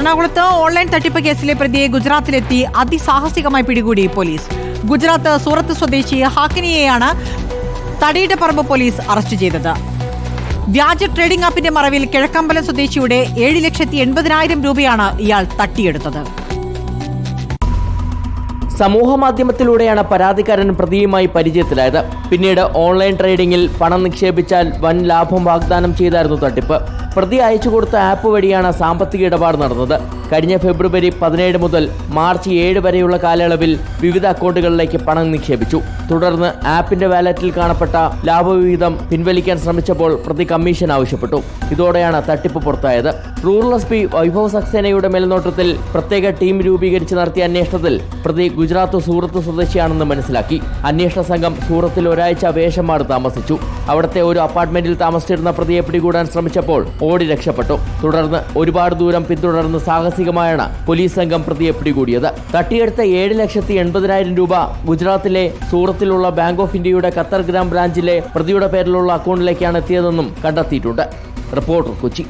എറണാകുളത്ത് ഓൺലൈൻ തട്ടിപ്പ് കേസിലെ പ്രതിയെ ഗുജറാത്തിലെത്തി അതിസാഹസികമായി പിടികൂടി പോലീസ്. ഗുജറാത്ത് സൂറത്ത് സ്വദേശി ഹാക്കിനിയെയാണ് തടിയിടപ്പറമ്പ് പോലീസ് അറസ്റ്റ് ചെയ്തത്. വ്യാജ ട്രേഡിംഗ് ആപ്പിന്റെ മറവിൽ കിഴക്കമ്പലം സ്വദേശിയുടെ ഏഴ് ലക്ഷത്തി എൺപതിനായിരം രൂപയാണ് ഇയാൾ തട്ടിയെടുത്തത്. സമൂഹ മാധ്യമത്തിലൂടെയാണ് പരാതിക്കാരൻ പ്രതിയുമായി പരിചയത്തിലായത്. പിന്നീട് ഓൺലൈൻ ട്രേഡിംഗിൽ പണം നിക്ഷേപിച്ചാൽ വൻ ലാഭം വാഗ്ദാനം ചെയ്തായിരുന്നു തട്ടിപ്പ്. പ്രതി അയച്ചു കൊടുത്ത ആപ്പ് വഴിയാണ് സാമ്പത്തിക ഇടപാട് നടന്നത്. കഴിഞ്ഞ ഫെബ്രുവരി പതിനേഴ് മുതൽ മാർച്ച് ഏഴ് വരെയുള്ള കാലയളവിൽ വിവിധ അക്കൗണ്ടുകളിലേക്ക് പണം നിക്ഷേപിച്ചു. തുടർന്ന് ആപ്പിന്റെ വാലറ്റിൽ കാണപ്പെട്ട ലാഭവിഹിതം പിൻവലിക്കാൻ ശ്രമിച്ചപ്പോൾ പ്രതി കമ്മീഷൻ ആവശ്യപ്പെട്ടു. ഇതോടെയാണ് തട്ടിപ്പ് പുറത്തായത്. റൂറൽ എസ് പി വൈഭവ് സക്സേനയുടെ മേൽനോട്ടത്തിൽ പ്രത്യേക ടീം രൂപീകരിച്ച് നടത്തിയ അന്വേഷണത്തിൽ പ്രതി ഗുജറാത്ത് സൂറത്ത് സ്വദേശിയാണെന്ന് മനസ്സിലാക്കി. അന്വേഷണ സംഘം സൂറത്തിൽ ഒരാഴ്ച വേഷം മാറി താമസിച്ചു. അവിടുത്തെ ഒരു അപ്പാർട്ട്മെന്റിൽ താമസിച്ചിരുന്ന പ്രതിയെ പിടികൂടാൻ ശ്രമിച്ചപ്പോൾ ഓടി രക്ഷപ്പെട്ടു. തുടർന്ന് ഒരുപാട് ദൂരം പിന്തുടർന്ന് സാഹസികമായാണ് പോലീസ് സംഘം പ്രതിയെ പിടികൂടിയത്. തട്ടിയെടുത്ത ഏഴ് ലക്ഷത്തി എൺപതിനായിരം രൂപ ഗുജറാത്തിലെ സൂറത്തിലുള്ള ബാങ്ക് ഓഫ് ഇന്ത്യയുടെ ഖത്തർ ഗ്രാം ബ്രാഞ്ചിലെ പ്രതിയുടെ പേരിലുള്ള അക്കൗണ്ടിലേക്കാണ് എത്തിയതെന്നും കണ്ടെത്തിയിട്ടുണ്ട്. റിപ്പോർട്ടർ കൊച്ചി.